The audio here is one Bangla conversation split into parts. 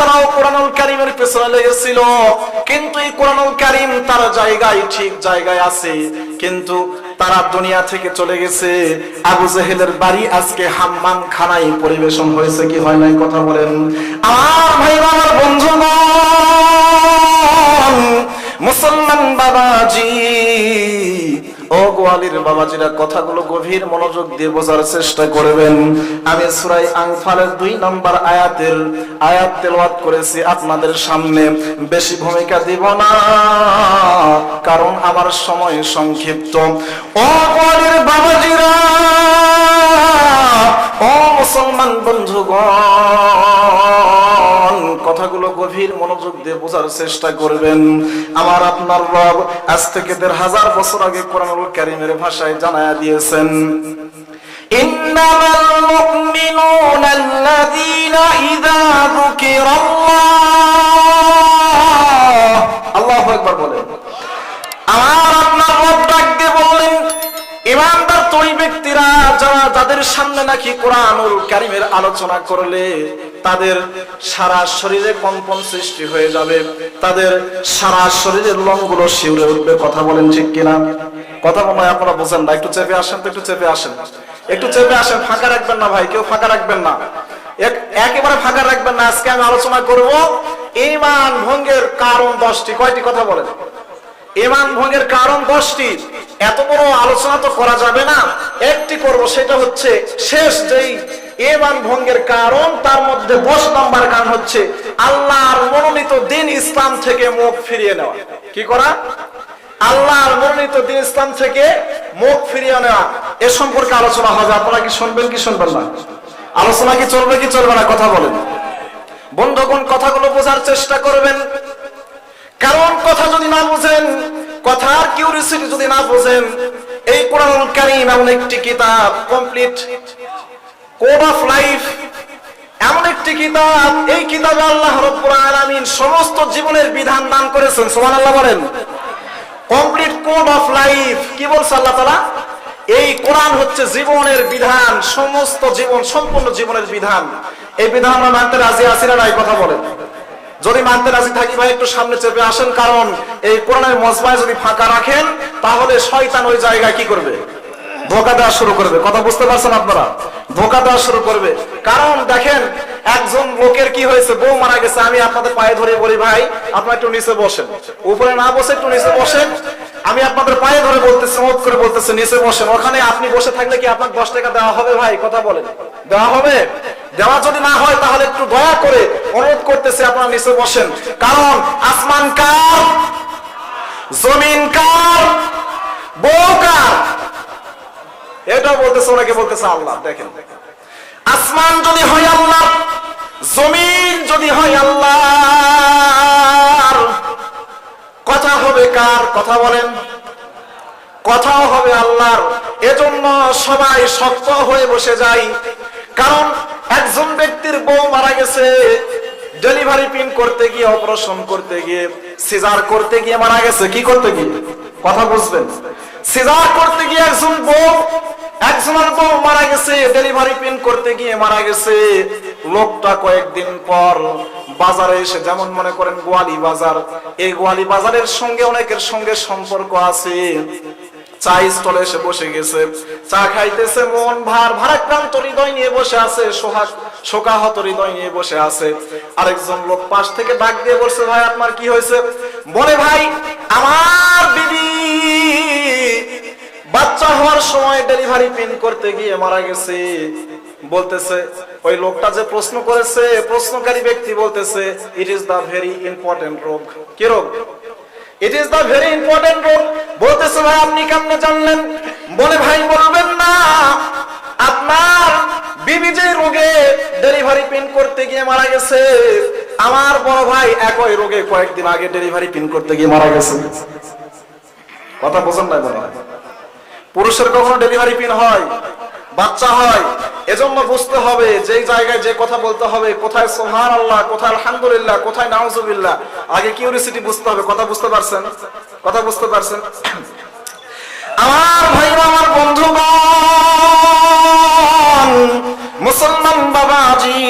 তারাও কোরআনুল কারিমের পেছনে লেগেছিল। কিন্তু এই কোরআনুল কারিম তার জায়গায় ঠিক জায়গায় আছে। কিন্তু তারা দুনিয়া থেকে চলে গেছে। আবু জেহেলের বাড়ি আজকে হাম্মাম খানায় পরিবেশন হয়েছে। কি হয় নাই কথা বলেন? আমার ভাই আমার বন্ধুগণ, মুসলমান বাবাজি ও গোয়ালির বাবাজিরা, কথাগুলো গভীর মনোযোগ দিয়ে বোঝার চেষ্টা করবেন। আমি সুরাই আংফালের দুই নম্বর আয়াতের আয়াত তেলাওয়াত করেছি আপনাদের সামনে। বেশি ভূমিকা দিব না, কারণ আমার সময় সংক্ষিপ্ত। ও বাবাজিরা, ও মুসলমান বন্ধুগণ কথাগুলো গভীর মনোযোগ দিয়ে বোঝার চেষ্টা করবেন আমার আপনার রব আজ থেকে দেড় হাজার বছর আগে কোরআনুল কারিমের ভাষায় জানায়া দিয়েছেন إنما المؤمنون الذين إذا ذكر الله الله أكبر বলেন আমার আপনার রব ব্যক্তিরা যারা যাদের সামনে নাকি কোরআনুল কারিমের আলোচনা করলে, তাদের সারা শরীরে কম্পন সৃষ্টি হয়ে যাবে, তাদের সারা শরীরের লোমগুলো শিউরে উঠবে, কথা বলেন ঠিক কিনা? কথা মনে হয় আপনারা বোঝেন না, একটু চেপে আসেন তো, একটু চেপে আসেন। একটু চেপে আসেন, ফাঁকা রাখবেন না, ভাই, কেউ ফাঁকা রাখবেন না। একেবারে ফাঁকা রাখবেন না, আজকে আমি আলোচনা করব ইমান ভঙ্গের কারণ দশটি। কয়টি কথা বলেন? ইমান ভঙ্গের কারণ দশটি। এত বড় আলোচনা তো করা যাবে না। একটি করব সেটা হচ্ছে শেষ যেই ইমান ভঙ্গের কারণ, তার মধ্যে দশ নম্বর কারণ হচ্ছে আল্লাহর মনোনীত দিন ইসলাম থেকে মুখ ফিরিয়ে নেওয়া। কি করা? আল্লাহর মনোনীত দিন ইসলাম থেকে মুখ ফিরিয়ে নেওয়া। এ সম্পর্কে আলোচনা হবে। আপনারা কি শুনবেন কি শুনবেন না? আলোচনা কি চলবে কি চলবে না, কথা বলেন। বন্ধুগণ, কথাগুলো বোঝার চেষ্টা করবেন। কারণ কথা যদি না বুঝেন কথার কিউরিসিটি যদি না বুঝেন, এই কোরআন কারীম এমন একটি কিতাব কমপ্লিট কোড অফ লাইফ এমন একটি কিতাব, এই কিতাবে আল্লাহ রাব্বুল আলামিন সমস্ত জীবনের বিধান দান করেছেন, সুবহানাল্লাহ বলেন। কমপ্লিট কোড অফ লাইফ কি বলছে আল্লাহ তাআলা? এই কোরআন হচ্ছে জীবনের বিধান, সমস্ত জীবন, সম্পূর্ণ জীবনের বিধান। এই বিধান আমরা মানতে রাজি আছি না কথা বলেন। যদি মানতে রাজি থাকি ভাই, একটু সামনে চেপে আসেন, কারণ এই কোরআনের মজমায় যদি ফাঁকা রাখেন, তাহলে শয়তান ওই জায়গায় কি করবে? ধোকা দেওয়া শুরু করবে। কথা বুঝতে পারছেন আপনারা? ধোকা দেওয়া শুরু করবে। কারণ দেখেন, একজন লোকের কি হয়েছে? বউ মারা গেছে, আমি আপনাদের পায়ে ধরে বলি, ভাই, আপনার একটু নিচে বসেন। উপরে না বসে একটু নিচে বসেন। আমি আপনাদের পায়ে ধরে বলতেছি মত করে বলতেছি, নিচে বসেন। ওখানে আপনি বসে থাকলে কি আপনার দশ টাকা দেওয়া হবে ভাই? কথা বলেন। দেওয়া হবে? দেওয়া যদি না হয়, তাহলে একটু দয়া করে অনুরোধ করতেছি আপনারা নিচে বসেন। কারণ আসমান কার? জমিন কার? বউ কার? এটা বলতেছে, ওনাকে বলতেছে আল্লাহ। দেখেন। আসমান যদি হয় কথা বলেন। কথাও হবে আল্লাহর। এজন্য সবাই শক্ত হয়ে বসে যায়। কারণ একজন ব্যক্তির বউ মারা গেছে, ডেলিভারি পিন করতে গিয়ে, অপারেশন করতে গিয়ে, সিজার করতে গিয়ে মারা গেছে। কি করতে গিয়ে? কথা বুঝবেন। সিজার করতে গিয়ে একজন বউ, একজনের বউ মারা গেছে, ডেলিভারি পিন করতে গিয়ে মারা গেছে। লোকটা কয়েকদিন পর বাজারে এসে যেমন মনে করেন গোয়ালি বাজার, এই গোয়ালি বাজারের সঙ্গে অনেকের সঙ্গে সম্পর্ক আছে। চা স্টলে এসে বসে গেছে, চা খাইতেছে মন ভার, ভারাক্রান্ত হৃদয় নিয়ে বসে আছে, সোহাগ শোকাহত হৃদয় নিয়ে বসে আছে। আরেকজন লোক পাশ থেকে ডাক দিয়ে বলছে, ভাই, আপনার কি হয়েছে? বলে, ভাই, আমার বিবি বাচ্চা হওয়ার সময় ডেলিভারি পিন করতে গিয়ে মারা গেছে। বলতেছে, ওই লোকটা যে প্রশ্ন করেছে প্রশ্নকারী ব্যক্তি বলতেছে it is the very important রোগ কি রোগ? It is the very important রোগ বলতেছে, ভাই, আপনি কেমনে জানলেন? বলে, ভাই, বলবেন না। আপনার বিবি যে রোগে ডেলিভারি পিন করতে গিয়ে মারা গেছে, আমার বড় ভাই একই রোগে কয়েকদিন আগে ডেলিভারি পিন করতে গিয়ে মারা গেছে। কথা বোঝেন না পুরুষের কখনো ডেলিভারি পিন হয়? বাচ্চা হয়, এজন্য বুঝতে হবে যে জায়গায় যে কথা বলতে হবে, কোথায় সোহান আল্লাহ কোথায় আলহামদুলিল্লাহ, কোথায় নাউজুবিল্লাহ, আগে কিউরিসিটি বুঝতে হবে, কথা বুঝতে পারছেন? কথা বুঝতে পারছেন? আমার ভাই আমার বন্ধুগণ, মুসলমান বাবাজি,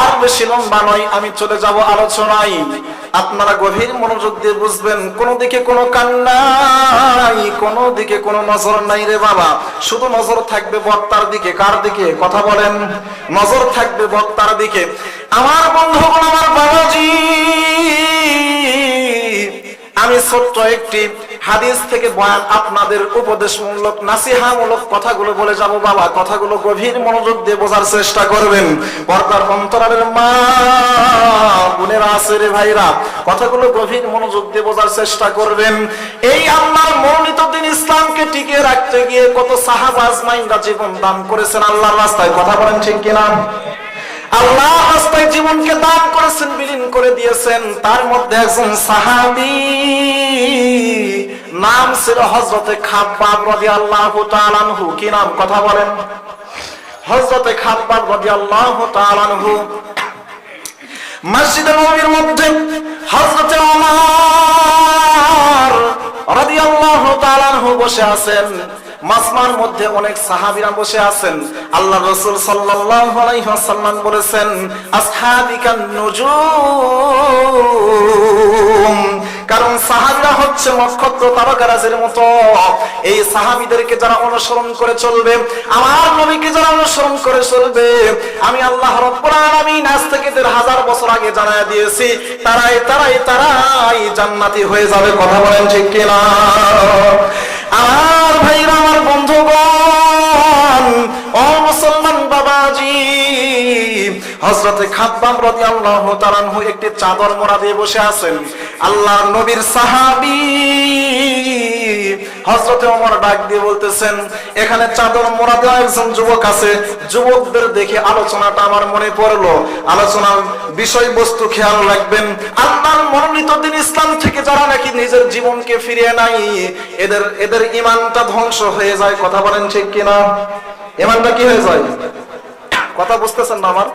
আর বেশি লম্বা নয়, আমি চলে যাব আলোচনায়। আপনারা গভীর মনোযোগ দিয়ে বুঝবেন, কোন দিকে কোনো কান্নাই কোন দিকে কোনো নজর নাই রে বাবা। শুধু নজর থাকবে বক্তার দিকে। কার দিকে? কথা বলেন। নজর থাকবে বক্তার দিকে। আমার বন্ধুগণ, আমার বাবাজি আমি ছোট্ট একটি হাদিস থেকে বয়ান আপনাদের উপদেশমূলক, নাসিহামূলক কথাগুলো বলে যাব বাবা। কথাগুলো গভীর মনোযোগ দিয়ে বোঝার চেষ্টা করবেন। পর্দার অন্তরালের মা, বোনেরা আছে রে ভাইরা, কথাগুলো গভীর মনোযোগ দিয়ে বোঝার চেষ্টা করবেন। এই আল্লাহর মনোনীত দিন ইসলামকে টিকিয়ে রাখতে গিয়ে কত সাহাবাজ আজমাইনরা জীবন দান করেছেন আল্লাহর রাস্তায়। কথা বলেন ঠিক কিনা? আল্লাহ রাস্তায় জীবনকে দান করেছেন, বিলীন করে দিয়েছেন। তার মধ্যে একজন সাহাবি, নাম ছিল হজরতে খাব্বাব রাদিয়াল্লাহু তাআলা আনহু। কি নাম? কথা বলেন। হজরতে খাব্বাব রাদিয়াল্লাহু তাআলা আনহু। মসজিদে নববীর মধ্যে হযরতে ওমর রাদিয়াল্লাহু তাআলা বসে আছেন। মাসমার মধ্যে অনেক সাহাবিরা বসে আছেন। আল্লাহ রসুল সাল্লাম বলেছেন কারণ সাহাবিরা হচ্ছে নক্ষত্র তারকারাজের মতো। এই সাহাবিদেরকে যারা অনুসরণ করে চলবে, আমার অনুসরণ করে চলবে। আমি আল্লাহ রব্বুল আজ থেকে দেড় হাজার বছর আগে জানায় দিয়েছি, তারাই তারাই তারাই জান্নাতি হয়ে যাবে, কথা বলেন ঠিক কিনা? আমার ভাইরা, আমার বন্ধুগণ, ও মুসলমান বাবাজি, হযরতে খাব্বাব রাদিয়াল্লাহু তাআলা আনহু একটি চাদর মোড়া দিয়ে বসে আছেন। আল্লাহর নবীর সাহাবী হযরতে ওমর ডাক দিয়ে বলতেছেন, এখানে চাদর মোড়া দেওয়া একজন যুবক আছে। যুবকদের দেখে আলোচনাটা আমার মনে পড়ল। আলোচনার বিষয়বস্তু খেয়াল রাখবেন আল্লাহর মনোনীত দিন ইসলাম থেকে যারা নাকি নিজের জীবনকে ফিরিয়ে নাই এদের এদের ইমানটা ধ্বংস হয়ে যায়। কথা বলেন ঠিক কিনা? ইমানটা কি হয়ে যায়? কথা বুঝতেছেন না আমার?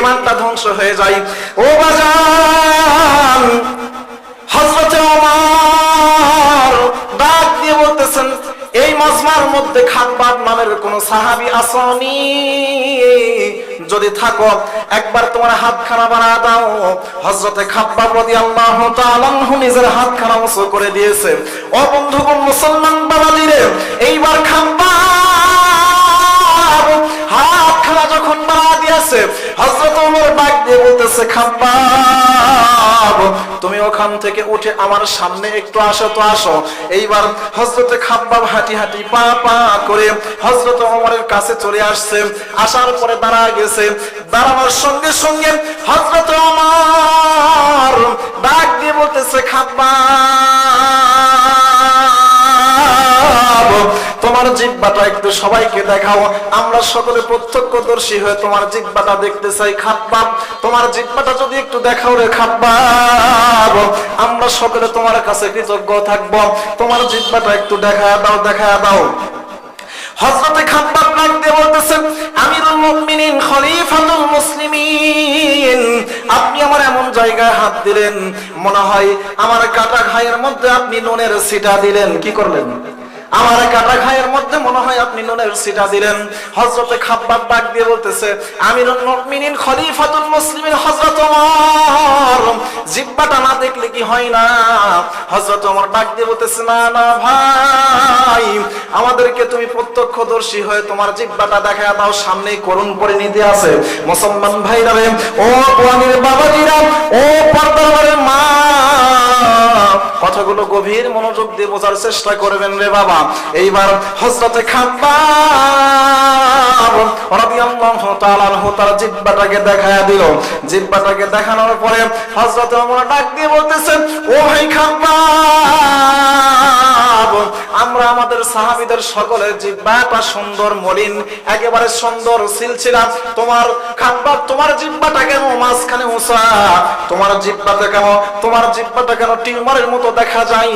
ইমানটা ধ্বংস হয়ে যায়। ও বাজান, হযরতে ওমর এই মজমার মধ্যে খাব্বাব নামের কোন সাহাবি আসনি। যদি থাকো, একবার তোমার হাতখানা বানা দাও। রাদিয়াল্লাহু তাআলা আনহু নিজের হাতখানা উঁচু করে দিয়েছে। ও বন্ধুগণ, মুসলমান বাবাজিরে এইবার খাব্বাব হাতখানা যখন বানা দিয়েছে দিয়ে বলতেছে খাব্বাব তুমি ওখান থেকে উঠে আমার সামনে একটু আসো তো আসো। এইবার হজরতে খাব্বাব হাঁটি হাঁটি পা পা করে হজরত ওমরের কাছে চলে আসছে। আসার পরে দাঁড়া গেছে। দাঁড়ানোর সঙ্গে সঙ্গে হজরত ওমর ডাক দিয়ে বলতেছে খাব্বাব জিব্বাটা একটু সবাইকে দেখাও। আমরা সকলে প্রত্যক্ষদর্শী হয়ে তোমার জিব্বাটা দেখতে চাই খাব্বাব তোমার জিব্বাটা যদি একটু দেখাও রে খাব্বাব আমরা সকলে তোমার কাছে কৃতজ্ঞ থাকব। তোমার জিব্বাটা একটু দেখা দাও দেখা দাও। হযরতে খাব্বাব ডাক দিয়ে বলতেছেন, আমিরুল মুমিনিন, খলিফাতুল মুসলিমিন। আপনি আমার এমন জায়গায় হাত দিলেন, মনে হয় আমার কাটা ঘায়ের মধ্যে আপনি নুনের সিটা দিলেন। কি করলেন? আমার কাটা খায়ের মধ্যে মনে হয় আপনি নুনের সিটা দিলেন। হজরতে খাব্বাব ডাক দিয়ে বলতেছে, আমিরুল মুমিনিন খলিফাতুল মুসলিমিন হযরত ওমর। জিব্বাটা না দেখলে কি হয় না? হযরত ওমর ডাক দিয়ে বলতেছে, না না ভাই, আমাদেরকে তুমি প্রত্যক্ষদর্শী হয়ে তোমার জিব্বাটা দেখা দাও, সামনেই করুণ পরিণতি আছে। মুসলমান ভাইরা রে, ও কোয়ানির বাবাজিরা, ও পর্দার মা কথাগুলো গভীর মনোযোগ দিয়ে বোঝার চেষ্টা করবেন রে বাবা। এইবার হযরতে খাব্বাব রাদিয়াল্লাহু তাআলা তার জিহ্বাটাকে দেখায়া দিল। জিহ্বাটাকে দেখানোর পরে হযরত ওমর ডাক দিয়ে বলতেছেন, ও ভাই খাব্বাব আমরা আমাদের সাহাবীদের সকলের জিহ্বাটা সুন্দর, মলিন, একেবারে সুন্দর সিলসিলা তোমার খাব্বাব তোমার জিহ্বাটা কেন মাঝখানে উঁচা? তোমার জিহ্বাটা কেন, তোমার জিহ্বাটা কেন টিউমারের মতো দেখা যায়।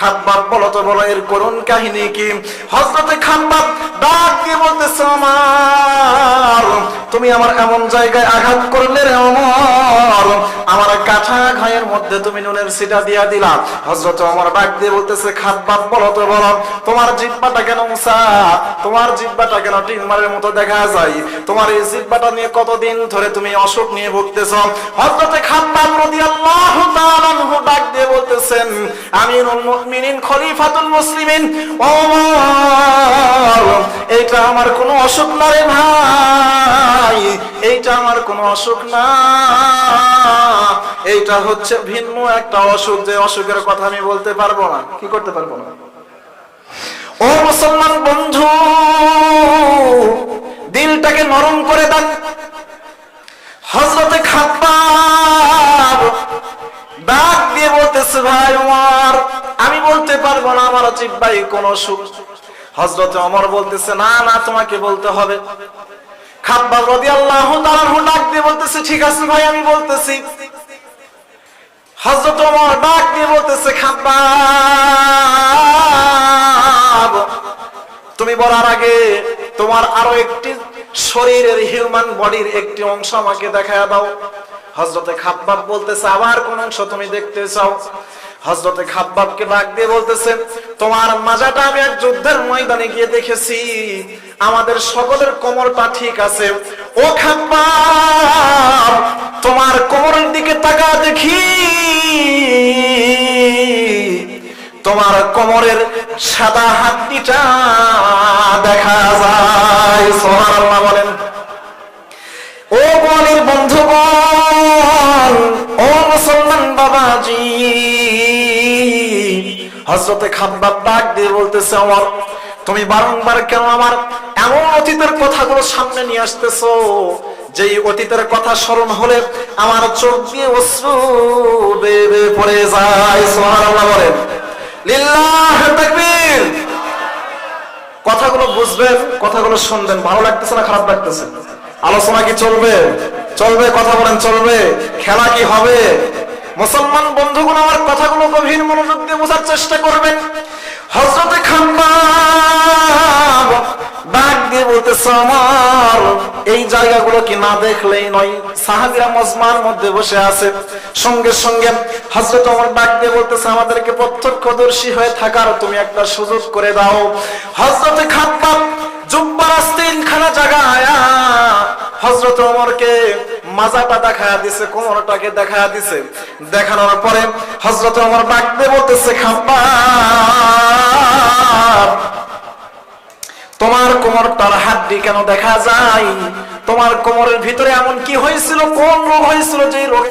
খাব্বাব বলো তো বলো এর করুণ কাহিনী কি? হযরতে খাব্বাব ডাক দিয়ে বলতেছে, আমার, তুমি আমার এমন জায়গায় আঘাত করলে রে অমর। আমার কাঠা ঘায়ের মধ্যে তুমি নুনের সিটা দিয়া দিলাম হজরত আমার ডাক দিয়ে বলতেছে খাব্বাব বলো তো বলো, তোমার জিব্বাটা কেন মুসা তোমার জিব্বাটা কেন টিনমারের মতো দেখা যায়? তোমার এই জিব্বাটা নিয়ে কতদিন ধরে তুমি অসুখ নিয়ে ভুগতেছ? হজরতে খাব্বাব রাদিয়াল্লাহু তাআলা আনহু ডাক দিয়ে বলতেছেন আমিরুল মুমিনিন, খলিফাতুল মুসলিমিন। ওমর এটা আমার কোনো অসুখ না রে ভাই, এইটা আমার কোনো অসুখ না। এইটা হচ্ছে ভিন্ন একটা অসুখ, যে অসুখের কথা আমি বলতে পারব না। কি করতে পারব না? ও মুসলমান বন্ধু, দিলটাকে নরম করে দেন। হজরতে দিয়ে বলতেছে, ভাই আমার আমি বলতে পারব না আমার ভাই কোন সুখ। হজরতে অমর বলতেছে, না না, তোমাকে বলতে হবে। ডাক দিয়ে বলতেছে, ঠিক আছে ভাই, আমি বলতেছি। ওমর ডাক দিয়ে বলতেছে তুমি বলার আগে তোমার আরও একটি শরীরের হিউম্যান বডির একটি অংশ আমাকে দেখায় দাও। হযরতে খাব্বাব বলতেছে, আবার কোন অংশ তুমি দেখতে চাও? হজরতে খাব্বাবকে ডাক দিয়ে বলতেছে, তোমার মাজাটা আমি এক যুদ্ধের ময়দানে গিয়ে দেখেছি। আমাদের সকলের কোমরটা ঠিক আছে। ও খাব্বাব, তোমার কোমরের দিকে তাকা দেখি। তোমার কোমরের সাদা হাড্ডিটা দেখা যায়। সুবহানাল্লাহ বলেন। বাবাজি। হজরতে খাব্বাব ডাক দিয়ে বলতেছে আমার তুমি বারংবার কেন আমার এমন অতীতের কথাগুলো সামনে নিয়ে আসতেছো? যেই অতীতের কথা স্মরণ হলে আমার চোখ দিয়ে অশ্রু বেয়ে পড়ে যায়। সুবহানাল্লাহ বলেন। লিল্লাহ তাকবীর। কথাগুলো বুঝবেন, কথাগুলো শুনবেন, ভালো লাগতেছে না, খারাপ লাগতেছে? আলোচনা কি চলবে? চলবে, কথা বলেন, চলবে। খেলা কি হবে? মুসলমান বন্ধুগুলো আমার কথাগুলো গভীর মনোযোগ দিয়ে বোঝার চেষ্টা করবেন। হজরতে খাম্বাব এই জায়গাগুলো কি না দেখলেই নয়? সাহাবিরা মধ্যে বসে আছে। সঙ্গে সঙ্গে হজরত আমার ডাক দিয়ে বলতেছে, আমাদেরকে প্রত্যক্ষদর্শী হয়ে থাকার তুমি একটা সুযোগ করে দাও। হজরতে খাম্বাব, জুব্বার তিনখানা জায়গা আয়া হজরত ওমরকে মাজাটা দেখা দিছে, কোমরটাকে দেখা দিছে। দেখানোর পরে হজরত আমার বাগদে বলতেছে খাম্বা তোমার কোমরটার হাড্ডি কেন দেখা যায়? তোমার কোমরের ভিতরে এমন কি হয়েছিল? কোন রোগ হয়েছিল যে রোগে